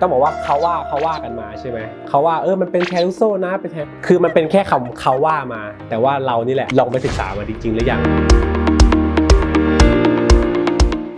ต้องบอกว่าเขาว่าเขาว่ากันมาใช่ไหมเขาว่าเออมันเป็นแชร์ลูกโซ่นะเป็นแชร์คือมันเป็นแค่คำเขาว่ามา แต่ว่าเรานี่แหละลองไปศึกษามาจริงๆหรือยัง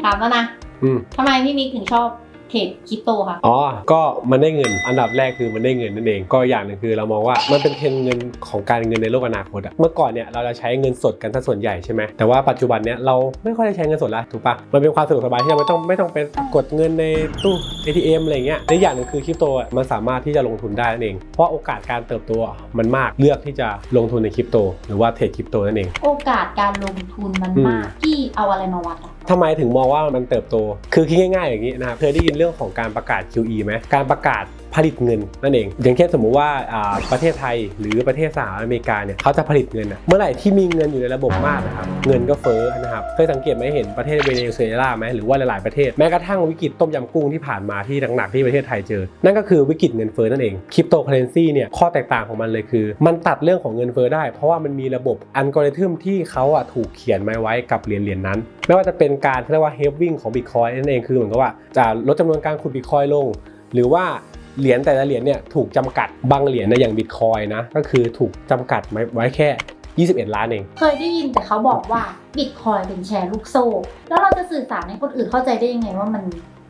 ถามแล้วนะอืมทำไมพี่มิกถึงชอบ เทรดคริปโตคะอ๋อ ก็มันได้เงิน อันดับแรกคือมันได้เงินนั่นเอง ก็อย่างหนึงคือเรามองว่ามันเป็นเทรนด์เงินของการเงินในโลกอนาคตอะเมื่อก่อนเนี่ยเราจะใช้เงินสดกันซะส่วนใหญ่ใช่ไหมแต่ว่าปัจจุบันเนี่ยเราไม่ค่อยได้ใช้เงินสดแล้วถูกปะมันเป็นความสะดวกสบายที่เราไม่ต้องไม่ต้องไปกดเงินในตู้ ATM อะไรเงี้ยและอย่างหนึ่งคือคริปโตอะมันสามารถที่จะลงทุนได้นั่นเอง เพราะโอกาสการเติบโตอะมันมากเลือกที่จะลงทุนในคริปโต หรือว่าเทรดคริปโตนั่นเอง โอกาสการลงทุนมันอืมมากพี่เอาอะไรมาวัดอะทำไมถึงมองว่ามันเติบโต คือคิดง่ายๆอย่างนี้นะครับเคยได้ยินเรื่องของการประกาศ QE ไหมการประกาศผลิตเงินนั่นเอง อย่างเช่นสมมุติว่าอ่าประเทศไทยหรือประเทศสหรัฐอเมริกาเนี่ยเขาจะผลิตเงินอะเมื่อไหร่ที่มีเงินอยู่ในระบบมากนะครับเงินก็เฟ้อนะครับเคยสังเกตไหมเห็นประเทศเวเนซุเอลาไหมหรือว่าหลาย ๆ ประเทศแม้กระทั่งวิกฤตต้มยำกุ้งที่ผ่านมาที่หนักๆที่ประเทศไทยเจอ นั่นก็คือวิกฤตเงินเฟ้อนั่นเองคริปโตเคอเรนซีเนี่ยข้อแตกต่างของมันเลยคือ มันตัดเรื่องของเงินเฟ้อได้ เพราะว่ามันมีระบบอัลกอริทึมที่เขาอะถูกเขียนมาไว้กับเหรียญเหรียญนั้น ไม่ว่าจะเป็นการเรียกว่าเฮฟวิ่งของบิตคอยนั่นเองคือเหมือนกับว่าจะลดจำนวนการขุดบิตคอยลง หรือว่า เหรียญแต่ละเหรียญเนี่ยถูกจำกัดบางเหรียญนะอย่างบิตคอยนะก็คือถูกจำกัดไว้แค่ 21 ล้านเอง เคยได้ยินแต่เขาบอกว่าบิตคอยเป็นแชร์ลูกโซ่ แล้วเราจะสื่อสารให้คนอื่นเข้าใจได้ยังไงว่ามัน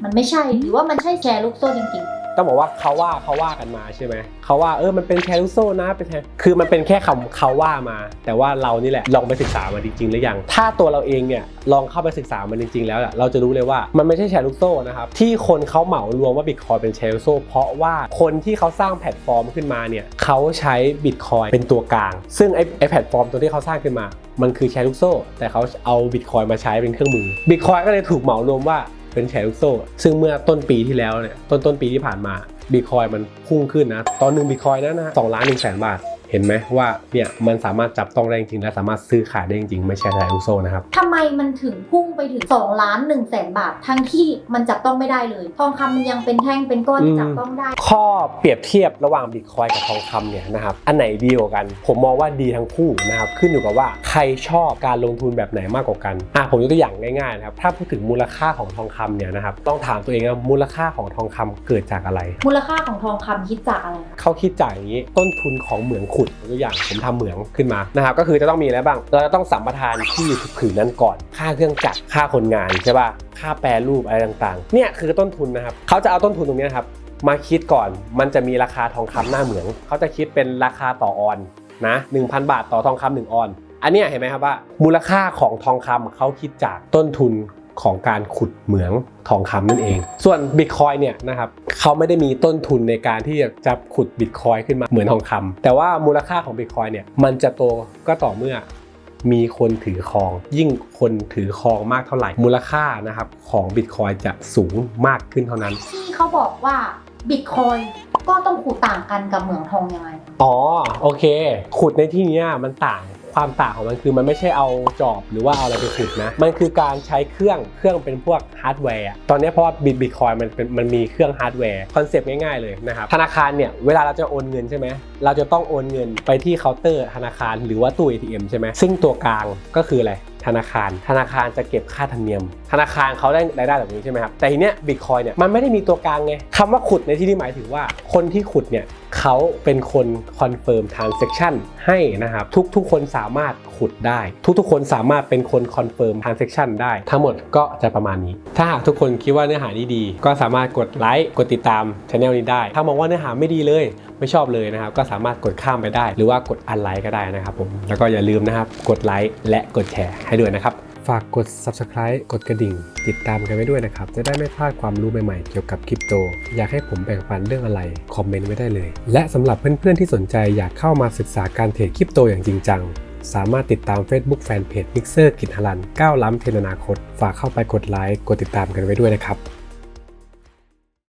มันไม่ใช่หรือว่ามันใช่แชร์ลูกโซ่จริง ต้องบอกว่าเขาว่าเขาว่ากันมาใช่ไหมเขาว่าเออมันเป็นแชร์ลูโซนะเป็นแชร์คือมันเป็นแค่คำเขาว่ามา แต่ว่าเรานี่แหละลองไปศึกษามาจริงๆหรือยัง ถ้าตัวเราเองเนี่ยลองเข้าไปศึกษามันจริงๆ แล้วเราจะรู้เลยว่ามันไม่ใช่แชร์ลูกโซ่นะครับที่คนเขาเหมารวมว่าบิตคอยเป็นแชร์ลูกโซ่เพราะว่าคนที่เขาสร้างแพลตฟอร์มขึ้นมาเนี่ยเขาใช้บิตคอยเป็นตัวกลาง ซึ่งไอ้ไอแพลตฟอร์มตัวที่เขาสร้างขึ้นมา มันคือแชร์ลูกโซ่ แต่เขาเอาบิตคอยมาใช้เป็นเครื่องมือบิตคอยก็เลยถูกเหมารวมว่า เป็นแชร์ลูกโซ่ ซึ่งเมื่อต้นปีที่แล้วเนี่ยต้นต้นปีที่ผ่านมาบิตคอยมันพุ่งขึ้นนะตอนหนึ่งบิตคอยนั้นนะสองล้านหนึ่งแสนบาท เห็นไหมว่าเนี่ยมันสามารถจับต้องได้จริงๆและสามารถซื้อขายได้จริงๆไม่ใช่แชร์ลูกโซ่นะครับๆทำไมมันถึงพุ่งไปถึง2ล้าน1แสนบาท ทั้งที่มันจับต้องไม่ได้เลย ทองคำมันยังเป็นแท่งเป็นก้อนอืมจับต้องได้ ข้อเปรียบเทียบระหว่างบิตคอยกับทองคำเนี่ยนะครับอันไหนดีกว่ากัน ผมมองว่าดีทั้งคู่นะครับขึ้นอยู่กับว่าใครชอบการลงทุนแบบไหนมากกว่ากันอะผมยกตัวอย่างง่ายๆนะครับถ้าพูดถึงมูลค่าของทองคำเนี่ยนะครับต้องถามตัวเองว่ามูลค่าของทองคำเกิดจากอะไร มูลค่าของทองคำคิดจากอะไรเขาคิดจากอย่างนี้ต้นทุนของเหมืองขุดตัวอย่างผมทำเหมืองขึ้นมานะครับก็คือจะต้องมีอะไรบ้างเราจะต้องสัมปทานที่อยู่ผืนนั้นก่อน ค่าเครื่องจักรค่าคนงานใช่ป่ะค่าแปรรูปอะไรต่างๆเนี่ยคือต้นทุนนะครับเขาจะเอาต้นทุนตรงนี้ยครับมาคิดก่อนมันจะมีราคาทองคำหน้าเหมืองเขาจะคิดเป็นราคาต่อออนนะ1,000 บาทต่อทองคำหนึ่งออน อันนี้เห็นไหมครับว่า มูลค่าของทองคำเขาคิดจากต้นทุน ของการขุดเหมืองทองคำนั่นเอง ส่วนบิตคอยเนี่ยนะครับเขาไม่ได้มีต้นทุนในการที่จะขุดบิตคอยขึ้นมาเหมือนทองคำแต่ว่ามูลค่าของบิตคอยเนี่ยมันจะโตก็ต่อเมื่อมีคนถือครอง ยิ่งคนถือครองมากเท่าไหร่ มูลค่านะครับของบิตคอยจะสูงมากขึ้นเท่านั้น ที่เขาบอกว่าบิตคอยก็ต้องขูดต่างกันกับเหมืองทองยังไง อ๋อ โอเค ขุดในที่เนี้ยมันต่าง ความต่างของมันคือมันไม่ใช่เอาจอบหรือว่าเอาอะไรไปขุดนะ มันคือการใช้เครื่องเครื่องเป็นพวกฮาร์ดแวร์ตอนนี้เพราะว่าบิตบิตคอยมันเป็นมันมีเครื่องฮาร์ดแวร์คอนเซปต์ง่ายๆเลยนะครับธนาคารเนี่ยเวลาเราจะโอนเงินใช่ไหมเราจะต้องโอนเงินไปที่เคาน์เตอร์ธนาคารหรือว่าตู้ ATM ใช่ไหมซึ่งตัวกลางก็คืออะไร ธนาคาร ธนาคารจะเก็บค่าธรรมเนียม ธนาคารเขาได้รายได้แบบนี้ใช่ไหมครับ แต่ทีเนี้ยบิตคอยเนี่ยมันไม่ได้มีตัวกลางไงคำว่าขุดในที่นี้หมายถึงว่า คนที่ขุดเนี่ยเขาเป็นคนคอนเฟิร์มทรานเซ็คชันให้นะครับ ทุกๆคนสามารถขุดได้ ทุกๆคนสามารถเป็นคนคอนเฟิร์มทรานเซ็คชันได้ ทั้งหมดก็จะประมาณนี้ ถ้าหากทุกคนคิดว่าเนื้อหานี้ดี ก็สามารถกดไลค์กดติดตามช anel นี้ได้ ถ้ามองว่าเนื้อหาไม่ดีเลย ไม่ชอบเลยนะครับ ก็สามารถกดข้ามไปได้ หรือว่ากดอันไลค์ก็ได้นะครับผมแล้วก็อย่าลืมนะครับกดไลค์และกดแชร์ให้ด้วยนะครับฝากกด subscribe กดกระดิ่ง ติดตามกันไว้ด้วยนะครับ จะได้ไม่พลาดความรู้ใหม่ๆ เกี่ยวกับคริปโต อยากให้ผมแบ่งปันเรื่องอะไร คอมเมนต์ไว้ได้เลย และสำหรับเพื่อนๆที่สนใจอยากเข้ามาศึกษาการเทรดคริปโตอย่างจริงจัง สามารถติดตาม Facebook Fanpage Mixer กิจหลันก้าวล้ำเทนนาคต ฝากเข้าไปกดไลค์ กดติดตามกันไว้ด้วยนะครับ